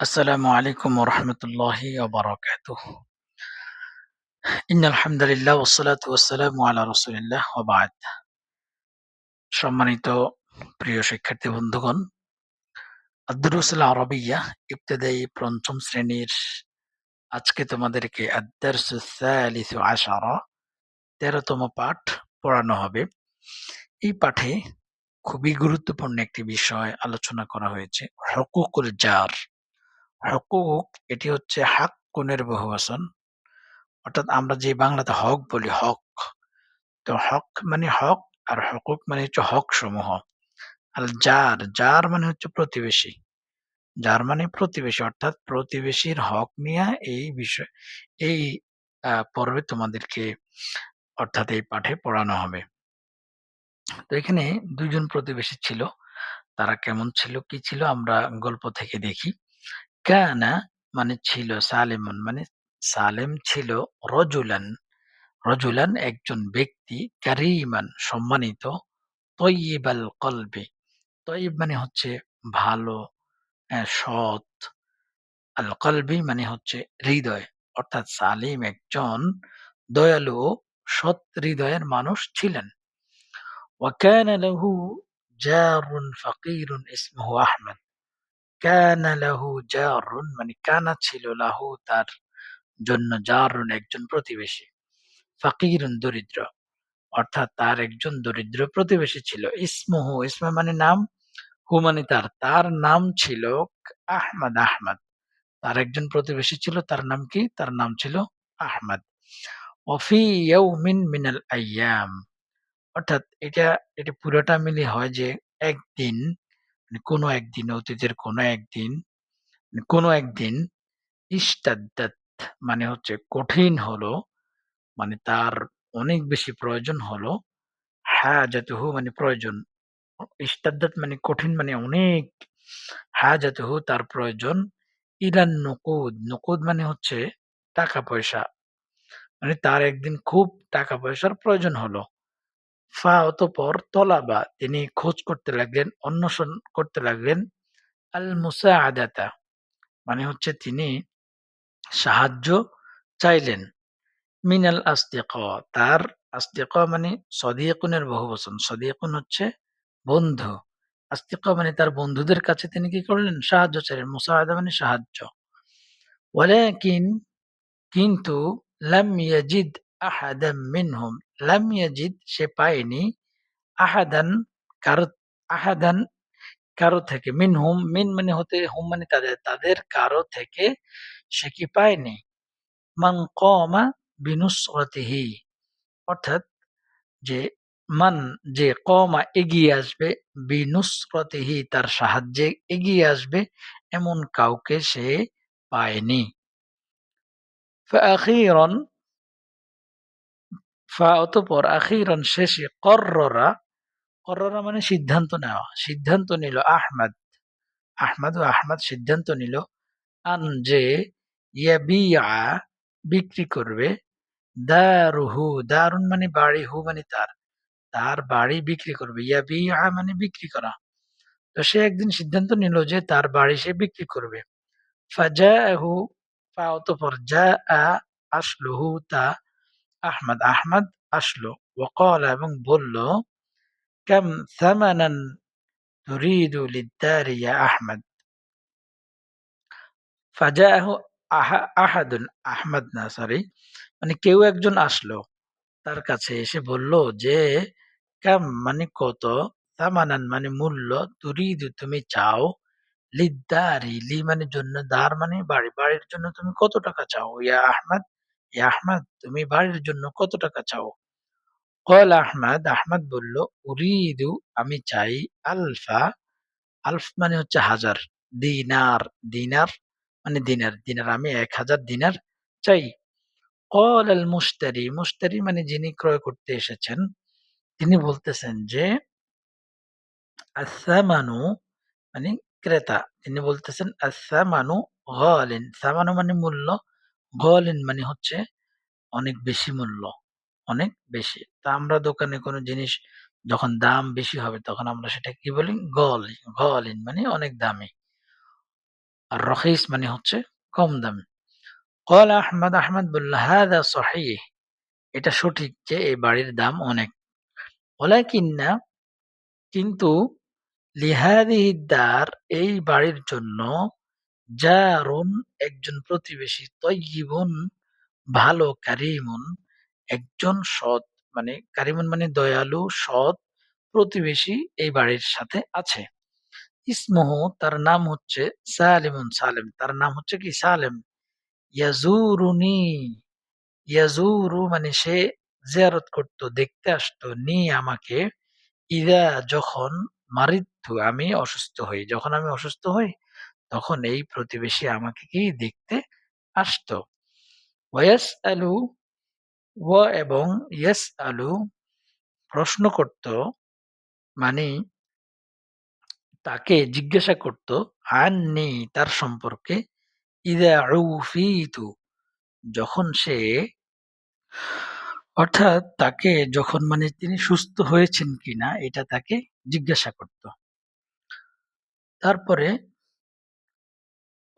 আসসালামু আলাইকুম ওরহমতুল্লাহি ওবরাকাতুহ। ইন আলহামদুলিল্লাহ ওসালাতু ওয়াসসালামু আলা রাসূলিল্লাহ ওয়া বা'দ। সম্মানিত প্রিয় শিক্ষার্থী বন্ধুগণ, আদ-দুরুসুল আরবিয়্যা ইবতেদায়ী পঞ্চম শ্রেণির আজকে তোমাদেরকে আশারা ১৩ তম পাঠ পড়ানো হবে। এই পাঠে খুবই গুরুত্বপূর্ণ একটি বিষয় আলোচনা করা হয়েছে, হুকুকুল জার। হুকুক, এটি হচ্ছে হাক্কুনের বহুবচন। অর্থাৎ আমরা যে বাংলাতে হক বলি, হক। তো হক মানে হক, আর হকুক মানে হচ্ছে হক সমূহ আর যার যার মানে হচ্ছে প্রতিবেশী। যার মানে প্রতিবেশী, অর্থাৎ প্রতিবেশীর হক নিয়ে এই বিষয়, এই পর্বে তোমাদেরকে অর্থাৎ এই পাঠে পড়ানো হবে। তো এখানে দুজন প্রতিবেশী ছিল। তারা কেমন ছিল, কি ছিল, আমরা গল্প থেকে দেখি। কানা মানে ছিল সালেমন মানে সালেম ছিল রজুলান রজুলান একজন ব্যক্তি কারিমান সম্মানিত তৈবাল কলবে তৈব মানে হচ্ছে ভালো হ্যাঁ, সৎ আল কলবি মানে হচ্ছে হৃদয় অর্থাৎ সালিম একজন দয়ালু ও সৎ হৃদয়ের মানুষ ছিলেন وكان له جار فقير اسمه أحمد কানা লাহু জারুন মানে কানা ছিল লাহু তার জন্য জারুন একজন প্রতিবেশী ফাকিরুন দরিদ্র অর্থাৎ তার একজন দরিদ্র প্রতিবেশী ছিল ইসমহু ইসমা মানে নাম হু মানে তার তার নাম ছিল আহমদ আহমদ তার একজন প্রতিবেশী ছিল তার নাম কি তার নাম ছিল আহমদ অফি ইয়াউমিন মিনাল আইয়াম অর্থাৎ এটা এটা পুরোটা মিলে হয় যে একদিন কোনো একদিন অতীতের কোনো একদিন মানে কোনো একদিন ইস্তাদ্দাত মানে হচ্ছে কঠিন হলো মানে তার অনেক বেশি প্রয়োজন হলো, হাজাতুহু মানে প্রয়োজন ইস্তাদ্দাত মানে কঠিন মানে অনেক, হাজাতুহু তার প্রয়োজন, ইলান নকুদ নকুদ মানে হচ্ছে টাকা পয়সা মানে তার একদিন খুব টাকা পয়সার প্রয়োজন হলো। ফা অতঃপর তলাবা, তিনি খোঁজ করতে লাগলেন, অন্বেষণ করতে লাগলেন আল মুসা আদাতা মানে হচ্ছে তিনি সাহায্য চাইলেন। মিনাল আস্তিকা, তার আস্তিকা মানে সদিয়কুনের বহুবচন সদিয়কুন হচ্ছে বন্ধু। আস্তিকা মানে তার বন্ধুদের কাছে তিনি কি করলেন? সাহায্য চাইলেন, মুসাআদা মানে সাহায্য। ওয়ালাকিন, কিন্তু লাম ইয়াজিদ আহাদাম মিনহুম লাম ইয়াজিদ সে পায়নি আহাদান কারো আহাদান কারো থেকে মিনহুম মিন মানে হতে হুম মানে তাদের তাদের কারো থেকে সে কি পায়নি মান কমা বিনুসরতিহি অর্থাৎ যে মান যে কমা এগিয়ে আসবে বিনুসরতিহি তার সাহায্যে এগিয়ে আসবে এমন কাউকে সে পায়নি فأخيرا ফা অতঃপর আখিরান শেষে কর্ররা কর্ররা মানে সিদ্ধান্ত নেওয়া, সিদ্ধান্ত নিল আহমদ আহমদ ও আহমদ সিদ্ধান্ত নিল আন যে ইয়াবিয়া বিক্রি করবে, দারুহু, দারুণ মানে বাড়ি, হু মানে তার তার বাড়ি বিক্রি করবে, ইয়াবিয়া মানে বিক্রি করা। তো সে একদিন সিদ্ধান্ত নিল যে তার বাড়ি সে বিক্রি করবে। ফাজাহু ফা অতঃপর যা আসলুহু, তা আহমদ আহমদ আসলো ওয়াকাল এবং বলল কাম সামানান তুরিদু লিদ্দারি আহমদ ফাজাহু আহা আহাদুন আহমদ না সরি মানে কেউ একজন আসলো। তার কাছে এসে বলল যে, কাম মানে কত? সামানান মানে মূল্য তুরিদু তুমি চাও? লিদ্দারি, লি মানে জন্য, দার মানে বাড়ি, বাড়ির জন্য তুমি কত টাকা চাও? ইয়া আহমদ ইয়া আহমদ, তুমি বাড়ির জন্য কত টাকা চাও? কল আহমদ আহমদ বলল, উরিদু, আমি চাই আলফা, আলফ মানে হচ্ছে হাজার, দিনার দিনার মানে দিনার দিনার আমি এক হাজার দিনার চাই। কল আল মুস্তারি মুস্তারি মানে যিনি ক্রয় করতে এসেছেন, তিনি বলতেছেন যে আসামানু মানে ক্রেতা, তিনি বলতেছেন আসামানু গলিন সামানু মানে মূল্য গলিন মানে হচ্ছে অনেক বেশি মূল্য, অনেক বেশি। তা আমরা দোকানে কোনো জিনিস যখন দাম বেশি হবে তখন আমরা সেটা কি বলি? গল গলিন মানে অনেক দামি। আর রখিস মানে হচ্ছে কম দামি। কল আহমদ আহমদ বলল, হাদা সহিহ। এটা সঠিক যে এই বাড়ির দাম অনেক। ওলাকিন্না কিন্তু লিহাদিহি দার এই বাড়ির জন্য জারুন একজন প্রতিবেশী তৈয়িবুন ভালো কারিমুন। একজন সৎ মানে কারিমুন মানে দয়ালু, সৎ প্রতিবেশী এই বাড়ির সাথে আছে। ইসমুহু তার নাম হচ্ছে সালিমুন সালেম। তার নাম হচ্ছে কি? সালেম। ইয়াজুরুনি ইয়াজুরু মানে সে জিয়ারত করতো, দেখতে আসতো, নি আমাকে, ইদা যখন মারিত্তু আমি অসুস্থ হই, যখন আমি অসুস্থ হই তখন এই প্রতিবেশী আমাকে কি দেখতে আসতো। ওয়াস আলু ও এবং ইয়াস আলু প্রশ্ন করত মানে তাকে জিজ্ঞাসা করত, আননি, তার সম্পর্কে ইদা উফিতু? যখন সে, অর্থাৎ তাকে যখন মানে তিনি সুস্থ হয়েছেন কিনা, এটা তাকে জিজ্ঞাসা করত। তারপরে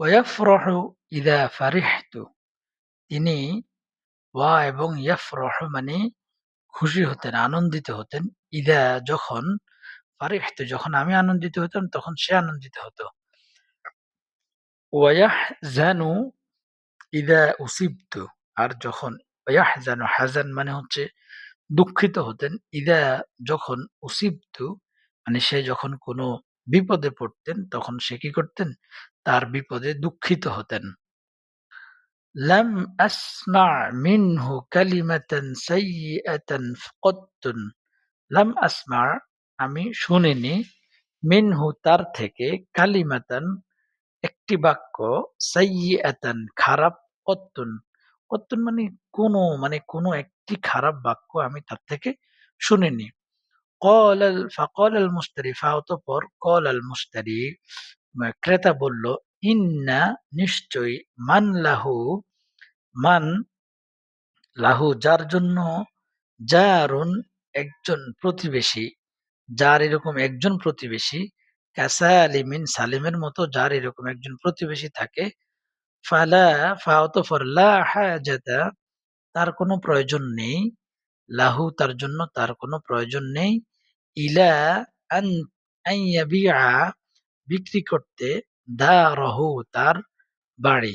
ওয়াফরহু ইদা ফারিহতু তিনি ওয়া এবং ইয়াফরহ মানে খুশি হতেন, আনন্দিত হতেন। ইদা যখন ফারিহতু যখন আমি আনন্দিত হতাম, তখন সে আনন্দিত হতো। ওয়াহজানু ইদা উসিবতু আর যখন ওয়াহজানু হাজান মানে হচ্ছে দুঃখিত হতেন। ইদা যখন উসিবতু মানে সে যখন কোনো বিপদে পড়তেন, তখন সে কি করতেন? তার বিপদে দুঃখিত হতেন। লাম আসমা মিনহু কালিমাতান সাইয়্যাতান ফাকাতুন লাম আসমা আমি শুনিনি। মিনহু তার থেকে কালিমাতান একটি বাক্য সাইয়্যাতান খারাপ কত্তুন কত্তুন মানে কোন মানে কোন একটি খারাপ বাক্য আমি তার থেকে শুনিনি। কল আল ফাকল আল মুস্তারি ফাউতপর কল আল মুস্তারি ক্রেতা বলল, ইন্না নিশ্চয়ই মান লাহু মান লাহু যার জন্য জারুন একজন প্রতিবেশী, যার এরকম একজন প্রতিবেশী কাসা আলিমিন সালিমের মতো যার এরকম একজন প্রতিবেশী থাকে, ফালা ফা অতঃপর লা হাজাতা, তার কোনো প্রয়োজন নেই, লাহু তার জন্য তার কোনো প্রয়োজন নেই, ইলা আন আন ইয়াবিআ বিক্রি করতে দারহু তার বাড়ি।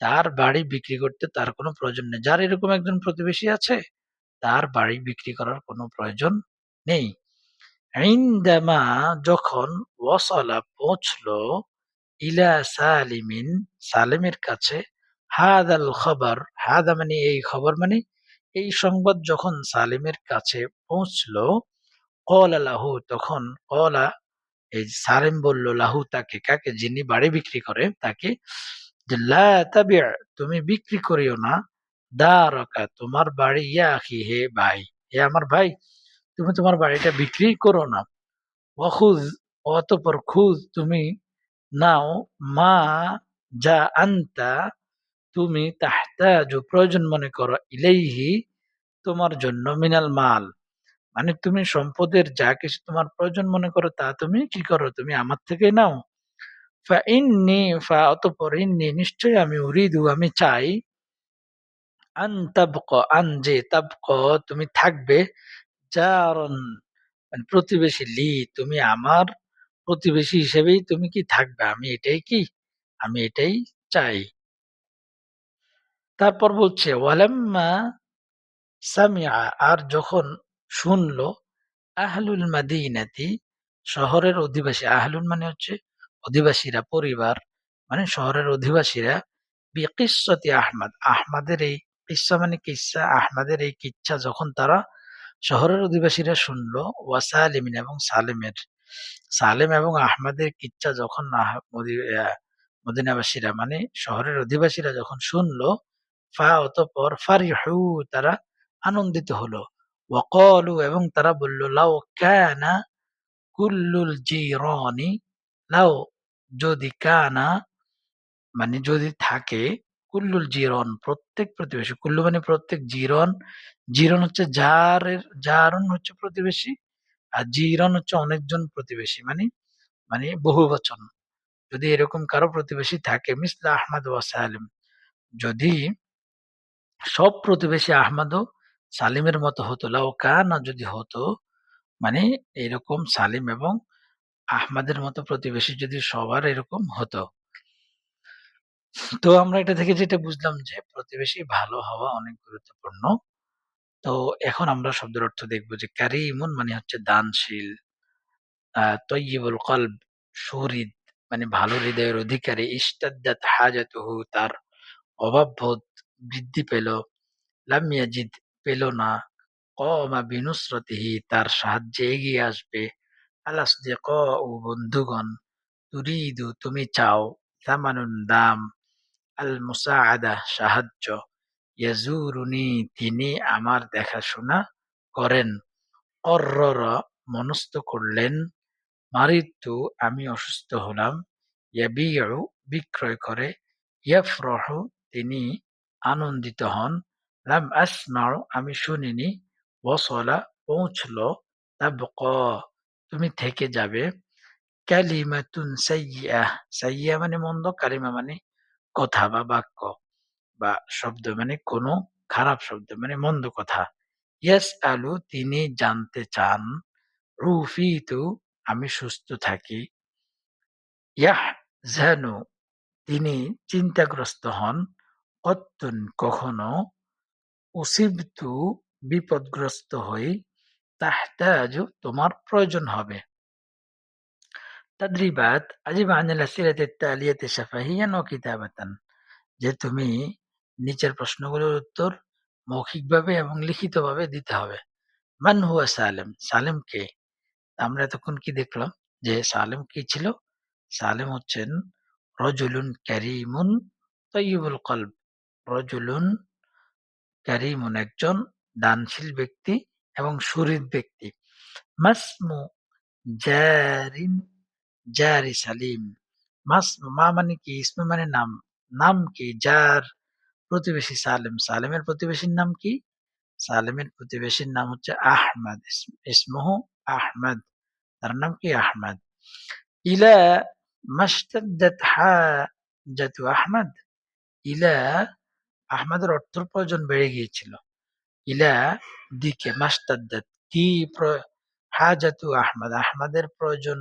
তার বাড়ি বিক্রি করতে তার কোনো প্রয়োজন নেই। যার এরকম একজন প্রতিবেশী আছে, তার বাড়ি বিক্রি করার কোনো প্রয়োজন নেই। ইনদামা যখন ওয়াসালা পৌঁছলো ইলা সালিমিন, সালেমের কাছে, হাদাল খবর, হাদা মানে এই খবর মানে এই সংবাদ যখন সালিমের কাছে পৌঁছলো কলা লাহু তখন কলা এই সালেম বলল লাহু তাকে, কাকে? যিনি বাড়ি বিক্রি করে তাকে। যে, লা তুমি বিক্রি করিও না। দারাকা, তোমার বাড়ি, ইয়া আখি, হে ভাই। হে আমার ভাই, তুমি তোমার বাড়িটা বিক্রি করো না। ওয়াখুজ, অতঃপর খুজ তুমি নাও। মা যা আনতা, তুমি তাহতাজু প্রয়োজন মনে করো ইলাইহি, তোমার জন্য মিনাল মাল। মানে তুমি সম্পদের যা কিছু তোমার প্রয়োজন মনে করো, তা তুমি কি করো? তুমি আমার থেকে নাও। ফা ইন্নি, ফা অতঃপর ইন্নি, নিশ্চয়ই আমি উরিদু, আমি চাই। আন তাবক, আন যে তাবক, তুমি থাকবে জারন মানে প্রতিবেশী লি, তুমি আমার প্রতিবেশী হিসেবেই তুমি কি থাকবে? আমি এটাই কি? আমি এটাই চাই। তারপর বলছে, ওয়ালাম্মা সামিআ, আর যখন শুনলো, আহলুল মাদিনাতি শহরের অধিবাসী আহলুন মানে হচ্ছে অধিবাসীরা, পরিবার মানে শহরের অধিবাসীরা বিকিসতি আহমদ। আহমদের এই কিসা মানে কিসা আহমদের এই কিচ্ছা যখন তারা শহরের অধিবাসীরা শুনলো ওয়াসালিমিন এবং সালেমের, সালেম এবং আহমদের কিচ্ছা যখন মদিনাবাসীরা মানে শহরের অধিবাসীরা যখন শুনলো, ফা অতঃপর ফারিহু, তারা আনন্দিত হলো। ওয়াকালু এবং তারা বলল, লাউ কানা কুল্লুল জিরানি, লাউ যদি কানা মানে যদি থাকে কুল্লুল জিরন, প্রত্যেক প্রতিবেশী, কুল্লু মানে প্রত্যেক জিরন জিরন হচ্ছে জারের, জারন হচ্ছে প্রতিবেশী, আর জিরন হচ্ছে অনেকজন প্রতিবেশী মানে মানে বহু বচন যদি এরকম কারও প্রতিবেশী থাকে, মিসলা আহমদ ওয়া সালিম, যদি সব প্রতিবেশী আহমদ সালিমের মতো হতো। লাউ কানা যদি হতো মানে এরকম সালিম এবং আহমদের মতো প্রতিবেশী যদি সবার এরকম হতো। তো আমরা এটা থেকে যেটা বুঝলাম যে প্রতিবেশী ভালো হওয়া অনেক গুরুত্বপূর্ণ। তো এখন আমরা শব্দের অর্থ দেখব যে কারিমুন মানে হচ্ছে দানশীল আহ তৈয়বুল কলব, সুহৃদ মানে ভালো হৃদয়ের অধিকারী ইস্তাদ্দাত হাজাতুহু, তার অভাববোধ বৃদ্ধি পেল। লাম ইয়াজিদ পেল না। কমা বিনুসরতিহি, তার সাহায্যে এগিয়ে আসবে। আলাস যে, ক, ও বন্ধুগণ, তুরিদু, তুমি চাও। সামানুন দাম। আল মুসাআদা, সাহায্য। ইয়াজুরুনি, তিনি আমার দেখাশোনা করেন। কর্রর মনস্থ করলেন, মারিতু, আমি অসুস্থ হলাম। ইয়াবিউ, বিক্রয় করে। ইয়াফরহু, তিনি আনন্দিত হন। লাম আসমাউ আমি শুনিনি ওয়াসলা পৌঁছলো তাবক তুমি থেকে যাবে কালিমাতুন সাইয়্যাহ সাইয়্যা মানে মন্দ কালিমা মানে কথা বা বাক্য বা শব্দ মানে কোনো খারাপ শব্দ মানে মন্দ কথা ইয়াস আলু তিনি জানতে চান রুফিতু আমি সুস্থ থাকি ইয়াহ জানু তিনি চিন্তাগ্রস্ত হন কত্তুন কখনো উসিবতু বিপদগ্রস্ত হই, তাহতাজু তোমার প্রয়োজন হবে। তাদরিবাত আজিব আনিল আসিলাতি তালিয়াতি শাফাহিয়ান ও কিতাবাতান, যে তুমি নিচের প্রশ্নগুলোর উত্তর মৌখিকভাবে এবং লিখিতভাবে দিতে হবে। মান হুয়া সালেম সালেম কে? আমরা তখন কি দেখলাম? যে সালেম কি ছিল? সালেম হচ্ছেন রজুলুন ক্যারিমুন তৈবুল কলব, রজুলুন ক্যারিমুন একজন দানশীল ব্যক্তি এবং সুরিদ ব্যক্তি। মাসমু জারিন, জারি সালিম। মাস মা মানে কি? ইসমে মানে নাম। নাম কি? যার প্রতিবেশী সালেম। সালেমের প্রতিবেশীর নাম কি? সালেমের প্রতিবেশীর নাম হচ্ছে আহমদ। ইসমহ আহমদ। তার নাম কি? আহমদ। ইলা মাস্তাদ্দাত হাজাতু আহমদ। ইলা আহমদের অর্থ প্রয়োজন বেড়ে গিয়েছিল। ইলা দিকে মাস্তাদ্দাত কি হাজাতু আহমদ, আহমদের প্রয়োজন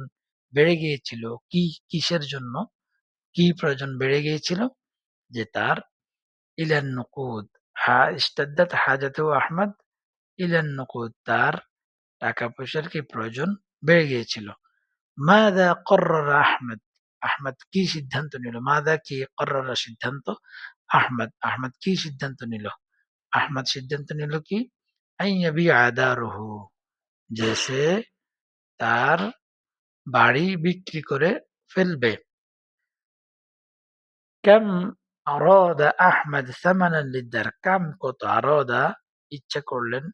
বেড়ে গিয়েছিল কি কিসের জন্য? কি প্রয়োজন বেড়ে গিয়েছিল? যে তার ইলান নকুদ, হা, ইস্তাদ্দাত হাজাতু আহমদ ইলান নকুদ, তার টাকা পয়সার কি প্রয়োজন বেড়ে গিয়েছিল? মাদা কর্রর আহমদ আহমদ কি সিদ্ধান্ত নিল? মাদা কি কর্রর সিদ্ধান্ত? আহমদ আহমদ কি সিদ্ধান্ত নিল? আহমদ সিদ্ধান্ত নিল কি? যে সে তার বাড়ি বিক্রি করে ফেলবে। কাম আরাদা আহমদ সামানান লিদ্দার, কাম কত আরাদা? ইচ্ছা করলেন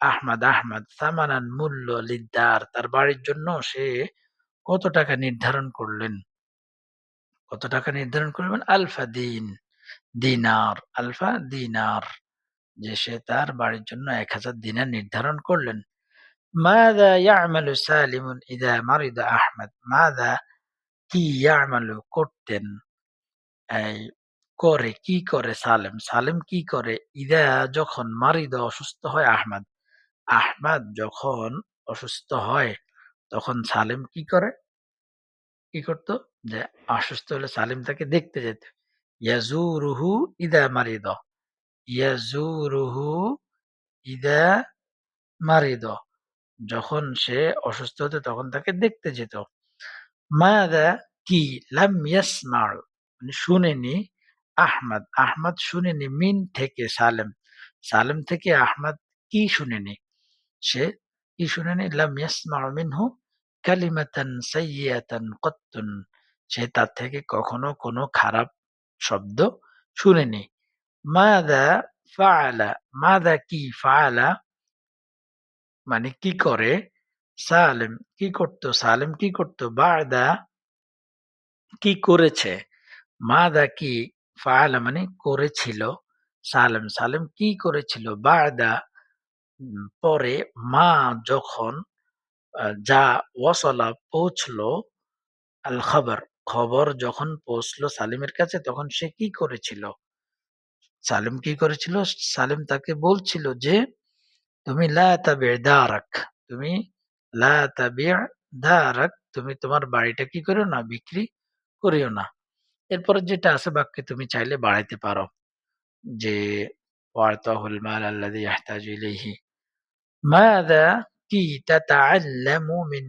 আহমদ আহমদ সামানান মূল্য লিদ্দার, তার বাড়ির জন্য সে কত টাকা নির্ধারণ করলেন? কত টাকা নির্ধারণ করবেন আলফা দিন। দিনার, আলফা দিনার, যে সে তার বাড়ির জন্য এক হাজার দিনার নির্ধারণ করলেন। আহমদ, মাদা কি করতেন? এই করে কি করে সালেম? সালেম কি করে? যখন মারিদ অসুস্থ হয় আহমদ আহমদ যখন অসুস্থ হয়, তখন সালেম কি করে? কি করতো? যে অসুস্থ হলে সালেম তাকে দেখতে যেত। ইয়াজুরুহু ইদা মারিদ ইয়াজুরুহু ইদা মারিদ যখন সে অসুস্থ হতো তখন তাকে দেখতে যেত। মাদা কি লাম ইয়াসমার মানে শুনেনি আহমদ। আহমদ শুনেনি, মিন থেকে সালেম। সালেম থেকে আহমদ কি শুনেনি? সে কি শুনেনি? লাম ইয়াসমার মিনহু কালিমাতান সাইয়্যাতান কত্তুন। সে তার থেকে কখনো কোনো খারাপ শব্দ শুনেনি মাদা ফাআলা, মাদা কি ফাআলা? মানে কি করে? সালেম কি করত? সালেম কি করত? বাদা কি করেছে? মাদা কি ফাআলা মানে করেছিল। সালেম সালেম কি করেছিল? বাদা পরে মা যখন যা ওয়াসলা পৌঁছলো আল খবর খবর যখন পৌঁছলো সালিমের কাছে তখন সে কি করেছিল? সালিম কি করেছিল? সালিম তাকে বলছিল যে, "তুমি। তুমি। তুমি তোমার বাড়িটা কি করিও না? বিক্রি করিও না।" এরপরে যেটা আছে বাক্যে তুমি চাইলে বাড়াইতে পারো। যে কি তাতাআল্লামু মিন?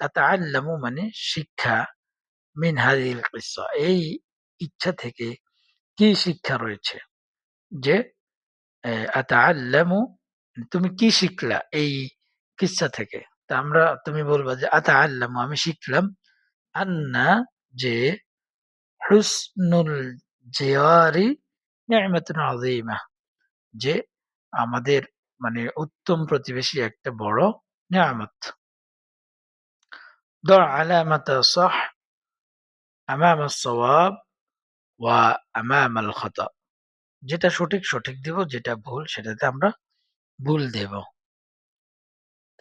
তাতাআল্লামু মানে শিক্ষা মিন হাযিহিল কিসসা। এই ইচ্ছা থেকে কি শিক্ষা রয়েছে? যে আতাআল্লামু তুমি কি শিখলা এই কিসসা থেকে? তা আমরা, তুমি বলবা যে, আতাআল্লামু আমি শিখলাম আন্না যে, হুসনুল জিয়ারি নি'মাতুন আযীমা যে, আমাদের মানে উত্তম প্রতিবেশী একটা বড় নিয়ামত। ضع علامة صح أمام الصواب وأمام الخطأ যেটা সঠিক সঠিক দিব যেটা ভুল সেটাতে আমরা ভুল দেব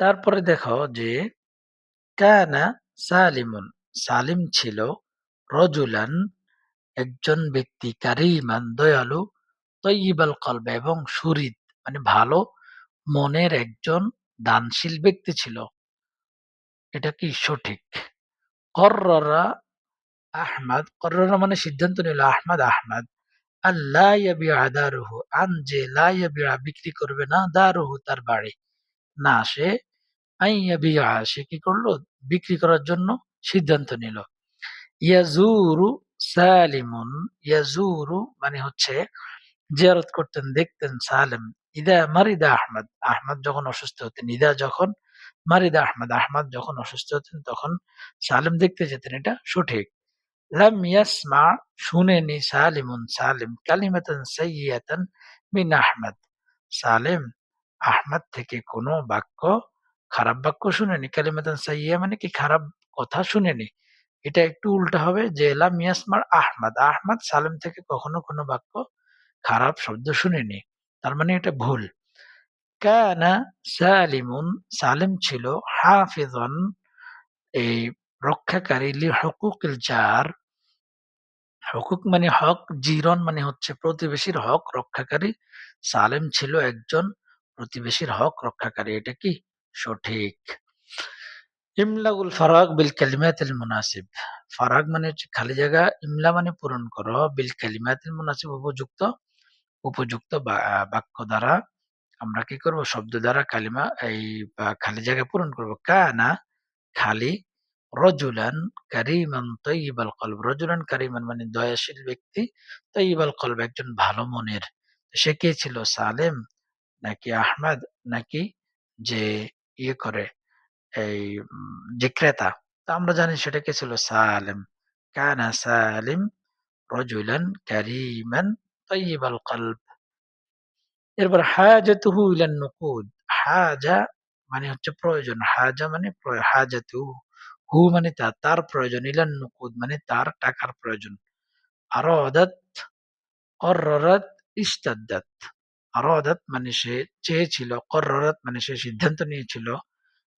তারপরে দেখো যে কানা সালিমুন সালিম ছিল রজুলান একজন ব্যক্তি কারিমান দয়ালু তৈবাল কলব এবং সুরিদ মানে ভালো মনের একজন দানশীল ব্যক্তি ছিল এটা কি সঠিক? কর্ররা আহমাদ, কর্ররা মানে সিদ্ধান্ত নিল আহমাদ আহমাদ। আন যে বিক্রি করবে না, দারুহু তার বাড়ি। না, সে সে কি করল? বিক্রি করার জন্য সিদ্ধান্ত নিল। ইয়াজুরু সালিমুন, ইয়াজুরু মানে হচ্ছে জিয়ারত করতেন, দেখতেন সালেম। ইদা মারিদা আহমদ আহমদ যখন অসুস্থ হতেন, ইদা যখন মারিদা আহমদ আহমদ যখন অসুস্থ হতেন তখন সালেম দেখতে যেতেন, এটা সঠিক। লাম ইয়াসমা শুনেনি সালিমুন, সালিম কালিমাতান সাইয়্যাতান মিন আহমদ। সালেম আহমদ থেকে কোনো বাক্য, খারাপ বাক্য শুনেনি। কালিমাতান সাইয়্যা মানে কি খারাপ কথা শুনেনি? এটা একটু উল্টা হবে যে লাম ইয়াসমার আহমদ আহমদ সালেম থেকে কখনো কোনো বাক্য, খারাপ শব্দ শুনেনি। তার মানে এটা ভুল। কানা সালিমুন সালিম ছিল হাফিজন এই রক্ষাকারী লি হকুকিল জার হকুক মানে হক জিরন মানে হচ্ছে প্রতিবেশীর হক রক্ষাকারী সালেম ছিল একজন প্রতিবেশীর হক রক্ষাকারী, এটা কি? সঠিক। ইমলাউল ফারাক বিল কালিমাতিল মুনাসিব। ফারাক মানে হচ্ছে খালি জায়গা। ইমলা মানে পূরণ করো। বিল কালিমাতিল মুনাসিব উপযুক্ত। উপযুক্ত বাক্য দ্বারা। আমরা কি করব? শব্দ দ্বারা কালিমা এই খালি জায়গা পূরণ করব। কানা খালি রজুলান কারিমান তৈবাল কলব। রজুলান কারিমান মানে দয়াশীল ব্যক্তি তৈবাল কলব একজন ভালো মনের। সে কে ছিল? সালেম নাকি আহমদ নাকি যে ইয়ে করে, এই যে ক্রেতা? তা আমরা জানি সেটা কে ছিল? সালেম। কানা সালিম রজুলান কারিমান তৈবাল কলব। এরপর হাজাতুহু ইলান নুকুদ। হাজা মানে হচ্ছে প্রয়োজন। হাজা মানে হাজাতু। হু মানে তার তার প্রয়োজন। ইলান নুকুদ মানে তার টাকার প্রয়োজন। আরাদাত কর্রারাত ইস্তাদ্দাত আরাদাত মানে সে চেয়েছিল কর্রারাত মানে সে সিদ্ধান্ত নিয়েছিল।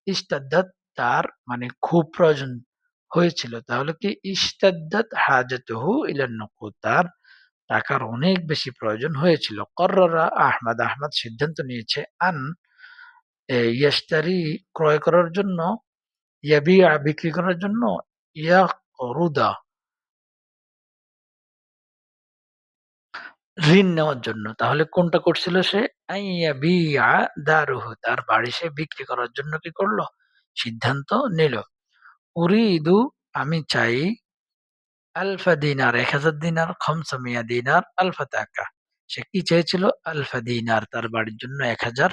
ইস্তাদ্দাত তার মানে খুব প্রয়োজন হয়েছিল। তাহলে কি ইস্তাদ্দাত হাজাতুহু ইলান নুকুদ? তার টাকার অনেক বেশি প্রয়োজন হয়েছিল। কর্ররা আহমদ আহমদ সিদ্ধান্ত নিয়েছে, আন ইয়াস্তারি ক্রয় করার জন্য, ইয়াবিয়া বিক্রি করার জন্য ইয়া রুদা ঋণ নেওয়ার জন্য। তাহলে কোনটা করছিল সে? দারুহু তার বাড়ি সে বিক্রি করার জন্য কি করল? সিদ্ধান্ত নিল। উরিদু, আমি চাই আলফা দিনার, এক হাজার দিনার, খমসামিয়া দিনার, আলফা টাকা। সে কি চেয়েছিল? আলফা দিনার, তার বাড়ির জন্য এক হাজার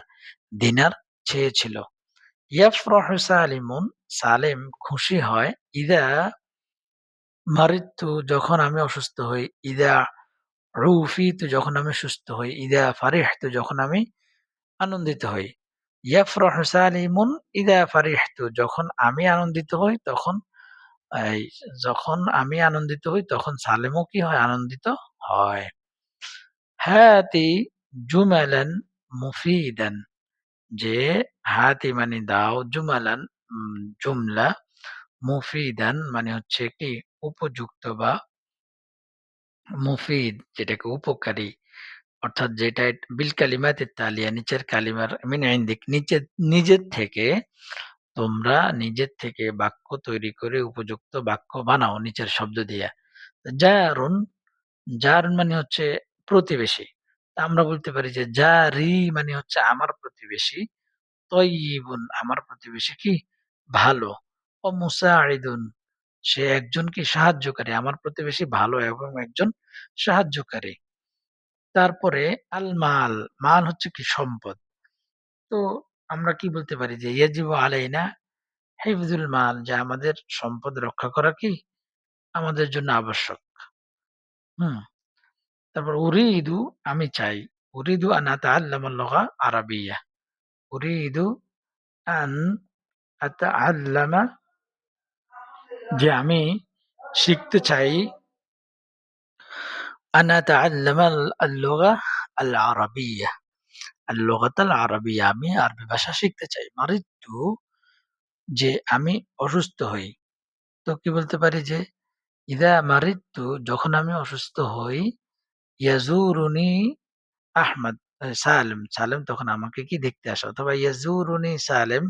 দিনার চেয়েছিল। ইয়াফরাহ সালিমুন, সালেম খুশি হয়, ইদা মারিতু যখন আমি অসুস্থ হই, ইদা রুফিতু যখন আমি সুস্থ হই, ইদা ফারিহতু যখন আমি আনন্দিত হই। ইয়াফরাহ সালিমুন, ইদা ফারিহতু যখন আমি আনন্দিত হই, তখন এই যখন আমি আনন্দিত হই, তখন সালেমও কি হয় আনন্দিত? হয়। হাতি জুমালান মুফিদান, যে হাতি মানে দাও, জুমালান জুমলা, মুফিদান মানে হচ্ছে কি উপযুক্ত বা মুফিদ, যেটাকে উপকারী, অর্থাৎ যেটা বিল কালিমাতে তালিয়া, নিচের কালিমার মিন নিচে, নিজের থেকে তোমরা নিজের থেকে বাক্য তৈরি করে উপযুক্ত বাক্য বানাও নিচের শব্দ দিয়ে। জারুন জারুন মানে হচ্ছে প্রতিবেশী। তা আমরা বলতে পারি যে জারি মানে হচ্ছে আমার প্রতিবেশী তৈবুন আমার প্রতিবেশী কি? ভালো। ও মুসাইদুন, সে একজন কি সাহায্যকারী? আমার প্রতিবেশী ভালো এবং একজন সাহায্যকারী। তারপরে আল মাল মাল হচ্ছে কি সম্পদ। তো আমরা কি বলতে পারি যে, ইয়াজিবু আলাইনা হিফজুল মাল যে আমাদের সম্পদ রক্ষা করা কি? আমাদের জন্য আবশ্যক। হুম। তারপর, উরিদু আমি চাই। উরিদু আন আতাআল্লামাল লুগা আরাবিয়্যা উরিদু আন আতা আল্লামা যে আমি শিখতে চাই। আন আতাআল্লামা আল-লুগা আল-আরাবিয়্যা আল-লুগাত আল-আরাবিয়্যা আমি আরবি ভাষা শিখতে চাই মারিদতু যে আমি অসুস্থ হই তো কি বলতে পারি যে ইদা মারিদতু যখন আমি অসুস্থ হই ইয়াজুরুনি আহমদ আ সালেম, সালেম তখন আমাকে কি দেখতে আসে অথবা ইয়াজুরুনি সালেম,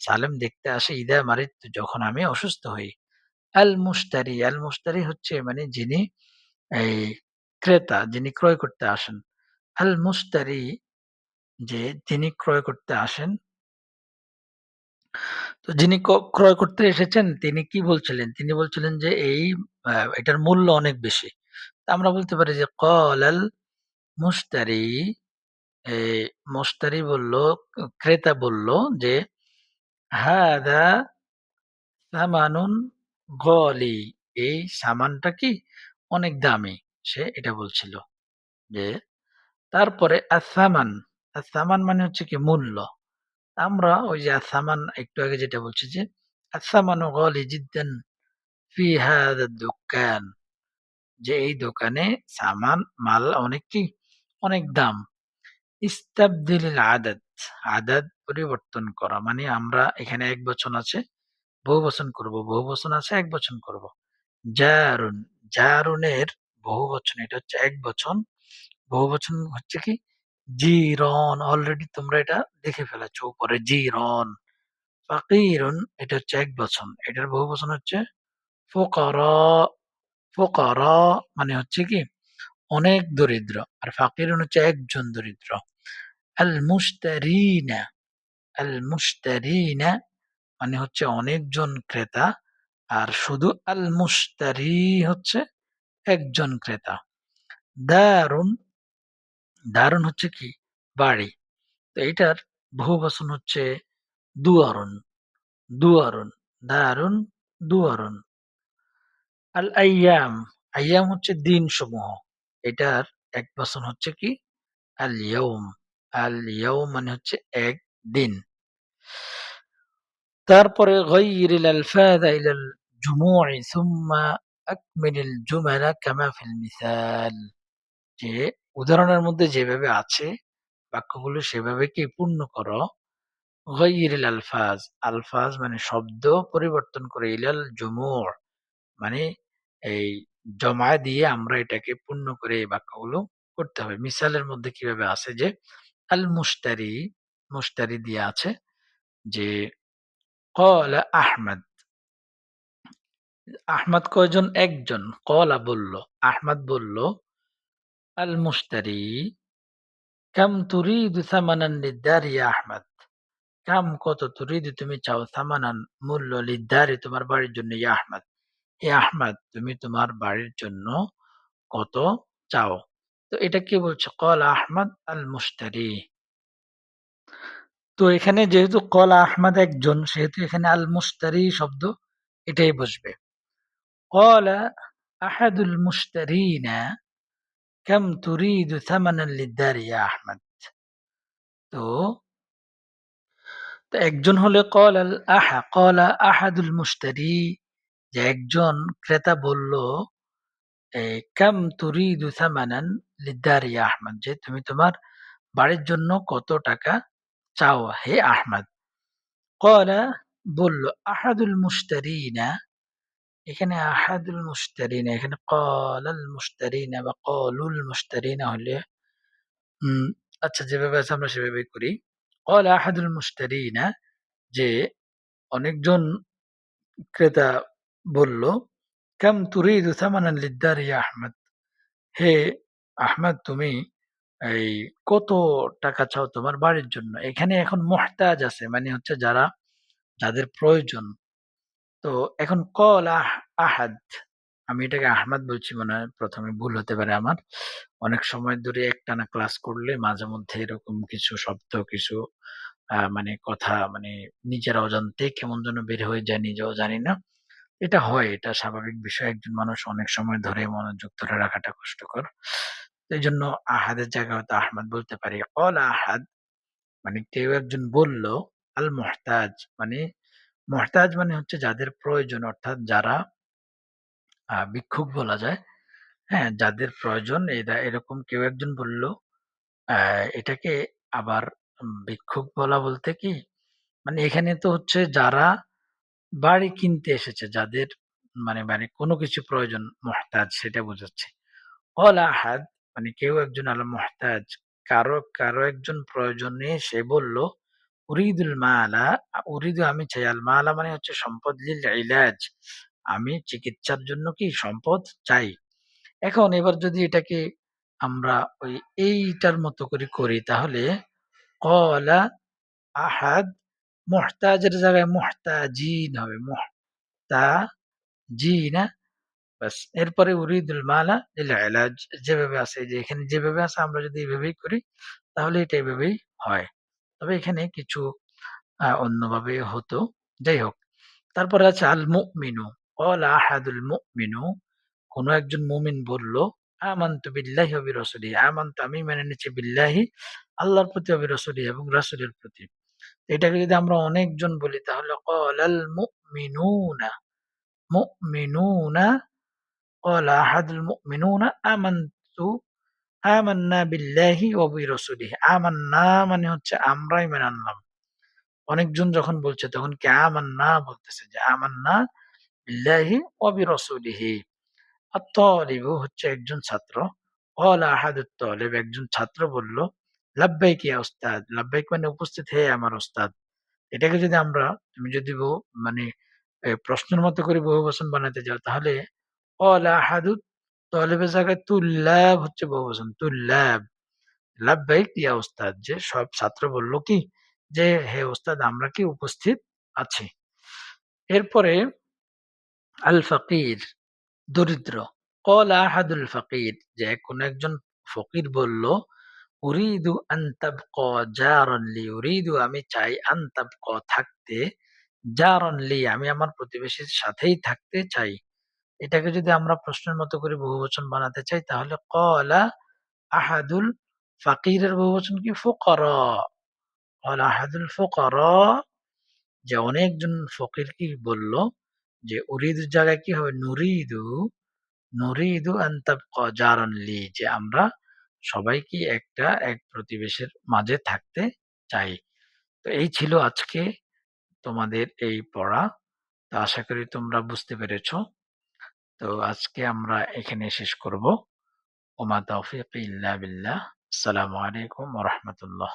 সালেম দেখতে আসে ইদা মারিদতু যখন আমি অসুস্থ হই। আল মুশতারি, আল মুশতারি হচ্ছে মানে যিনি এই ক্রেতা, যিনি ক্রয় করতে আসেন। আল মুশতারি যে যিনি ক্রয় করতে আসেন তো যিনি ক্রয় করতে এসেছেন তিনি কি বলছিলেন? তিনি বলছিলেন যে এই এটার মূল্য অনেক বেশি। আমরা বলতে পারি যে ক্বালাল মুশতারি এই মুশতারি বলল, ক্রেতা বলল যে সামানুন গলি এই সামানটা কি অনেক দামি। সে এটা বলছিল। যে তারপরে আস-সামান, আস-সামান মানে হচ্ছে কি মূল্য। আমরা ওই যে আস-সামান একটু আগে যেটা বলছি যে আস-সামানু গলি জিদ্দান ফি হাদা দুক্কান যে এই দোকানে সামান মাল অনেক কি অনেক দাম। ইস্তাবদিলিল আদাদ, আদাত পরিবর্তন করা। মানে আমরা এখানে একবচন আছে, বহুবচন করব। বহুবচন আছে, একবচন করব। জারুন, জারুনের বহুবচন এটা হচ্ছে এক বচন বহু বহুবচন হচ্ছে কি জিরন। অলরেডি তোমরা এটা দেখে ফেলেছো উপরে জিরন। ফাকিরুন এটা হচ্ছে একবচন। এটার বহুবচন হচ্ছে ফুকারা। ফুকারা মানে হচ্ছে কি অনেক দরিদ্র। আর ফাকিরুন হচ্ছে একজন দরিদ্র। আল মুশতারিনা, আল মুশতারিনা মানে হচ্ছে অনেকজন ক্রেতা। আর শুধু আল মুশতারি হচ্ছে একজন ক্রেতা। দারুণ, দারুণ হচ্ছে কি বাড়ি। তো এটার বহুবচন হচ্ছে দুয়ারুন, দুয়ারুন, দারুণ, দুয়ারুন। আল আইয়াম, আইয়াম হচ্ছে দিনসমূহ। এটার একবচন হচ্ছে কি আল ইয়াউম, আল ইয়াউম মানে হচ্ছে এক দিন। তারপরে গায়্যিরিল আলফাযা ইলাল জুমু'i সুম্মা আকমিলিল জুমালা কামা ফিল মিসাল। যে উদাহরণের মধ্যে যেভাবে আছে বাক্যগুলো সেভাবে কি পূর্ণ করো। গায়্যিরিল আলফাজ, আলফাজ মানে শব্দ পরিবর্তন করে ইলাল জুমু' মানে এই জমা দিয়ে আমরা এটাকে পূর্ণ করে এই বাক্যগুলো করতে হবে। মিসালের মধ্যে কীভাবে আছে যে আল মুশতারি, মুশতারি দিয়ে আছে যে ক্বালা আহমদ। আহমদ কয়জন? একজন। কলা বলল। আহমদ বলল আল মুশতারি কাম তুরিদু সামানান লিদ-দারি আহমদ। কাম কত তুরিদু তুমি চাও সামানান মূল্য লিদ-দারি তোমার বাড়ির জন্য ইয়া আহমদ। হে আহমদ তুমি তোমার বাড়ির জন্য কত চাও? তো এটা কি বলছে? কল আহমদ আল মুশতারি। তো এখানে যেহেতু কল আহমদ একজন, সেহেতু এখানে আল মুশতারি শব্দ এটাই বসবে। কল আহাদুল মুশতারিনা কাম তুরিদু সামানান লিদ-দারি ইয়া আহমদ। তো তো একজন হলে ক্বালা আল আহা ক্বালা আহাদুল মুশতারি যে একজন ক্রেতা বলল, এ কাম তুরিদু সামানান লিদ-দারি ইয়া আহমদ যে তুমি তোমার বাড়ির জন্য কত টাকা চাও হে আহমদ? ক্বালা বলল আহাদুল মুশতারিনা এখানে আহাদুল মুশতারিনা এখানে ক্বালাল মুশতারিনা বা ক্বালুল মুশতারিনা হলে আচ্ছা যেভাবে আছে আমরা সেভাবেই করি। ক্বালা আহাদুল মুশতারিনা যে অনেকজন ক্রেতা বলল, "কাম তুরিদু থামানান লিদ-দার ইয়া আহমাদ?" হে আহমাদ তুমি এই কত টাকা চাও তোমার বাড়ির জন্য? এখানে এখন মুহতাজ আছে মানে হচ্ছে যারা যাদের প্রয়োজন। তো এখন কল আহ আহাদ আমি এটাকে আহমাদ বলছি মনে হয় ১ম এ ভুল হতে পারে আমার। অনেক সময় ধরে একটানা ক্লাস করলে মাঝেমধ্যে এরকম কিছু শব্দ কিছু মানে কথা মানে নিজের অজান্তে কেমন যেন বের হয়ে যায় নিজেও জানি না। এটা হয়, এটা স্বাভাবিক বিষয়। একজন মানুষ অনেক সময় ধরে মনোযোগ ধরে রাখাটা কষ্টকর। এই জন্য আহাদের জায়গায় হয়তো আহমাদ বলতে পারি। অল আহাদ মানে কেউ একজন বলল, আল মুহতাজ মানে মুহতাজ মানে হচ্ছে যাদের প্রয়োজন অর্থাৎ যারা ভিক্ষুক বলা যায়। হ্যাঁ? যাদের প্রয়োজন এরা এরকম কেউ একজন বলল, এটাকে আবার ভিক্ষুক বলা বলতে কি মানে এখানে তো হচ্ছে যারা বাড়ি কিনতে এসেছে যাদের মানে মানে কোনো কিছু প্রয়োজন মহতাজ সেটা বোঝাচ্ছে। ক্বালা আহাদ মানে কেউ একজন আল মহতাজ কারও, কারও একজন প্রয়োজনে সে বলল, উরিদুল মালা, উরিদু আমি চাই। আল মালা মানে হচ্ছে সম্পদ লিল ইলাজ আমি চিকিৎসার জন্য কি সম্পদ চাই। এখন এবার যদি এটাকে আমরা ওই এইটার মতো করে করি, তাহলে কলা আহাদ মুহতাজের জায়গায় মুহতাজিন হবে। মুহতাজিনা, ব্যাস এরপরে উরিদুল মালা ইলাজ যেভাবে আছে যে এখানে যেভাবে আছে, আমরা যদি এভাবেই করি, তাহলে এটা এভাবেই হয়। তবে এখানে কিছু অন্যভাবে হতো। যাই হোক। তারপরে আছে আল মুমিনু ক্বালা আহাদুল মুমিনু কোন একজন মুমিন বলল, আমানতু বিল্লাহি ওয়া বিরাসূলিহি আমানতু আমি মেনে নিচ্ছি বিল্লাহি আল্লাহর প্রতি ওয়া বিরাসূলিহি এবং রাসূলের প্রতি। এটাকে যদি আমরা অনেকজন বলি তাহলে ক্বালাল মুমিনুনা মুমিনুনা ক্বালা আহাদুল মুমিনুনা আমানতু আমান্না বিল্লাহি ওয়া বিরাসূলিহি আমান্না মানে হচ্ছে আমরাই মেনে আনলাম। অনেকজন যখন বলছে তখন কি আমান্না বলতেছে যে আমান্না বিল্লাহি ওয়া বিরাসূলিহি। আত-তালিবু হচ্ছে একজন ছাত্র। ক্বালা আহাদুত তালিব একজন ছাত্র বলল, লাব্বাইক ইয়া উস্তাদ। লাব্বাইক মানে উপস্থিত হে আমার উস্তাদ। এটাকে যদি আমরা তুমি যদি মানে প্রশ্নের মতো করে বহুবচন বানাতে যাও তাহলে ক্বালা আহাদুত তালিবের জায়গায় তুল্লাব হচ্ছে বহুবচন তুল্লাব। লাব্বাইক ইয়া উস্তাদ যে সব ছাত্র বলল কি যে হে উস্তাদ আমরা কি উপস্থিত আছি। এরপরে আল ফাকির দরিদ্র। ক্বালা আহাদুল ফাকির যে কোন একজন ফকির বলল, উরিদু আন ক জারান লি উরিদু আমি চাই আন ক থাকতে জারান লি আমি আমার প্রতিবেশীর সাথেই থাকতে চাই। এটাকে যদি আমরা প্রশ্নের মতো করে বহুবচন বানাতে চাই, তাহলে কলা আহাদুল ফাকিরের বহুবচন কি ফোকর ক্বালা আহাদুল ফোকর যে অনেকজন ফকির কি বলল যে, উরিদুর জায়গায় কি হবে নুরিদু নুরিদু আন তাবকা জারান লি যে আমরা সবাই কি একটা এক প্রতিবেশীর মাঝে থাকতে চাই। তো এই ছিল আজকে তোমাদের এই পড়া। তো আশা করি তোমরা বুঝতে পেরেছ। তো আজকে আমরা এখানে শেষ করব। ওমা তাওফীকি ইল্লা বিল্লাহ। আসসালামু আলাইকুম রাহমাতুল্লাহ।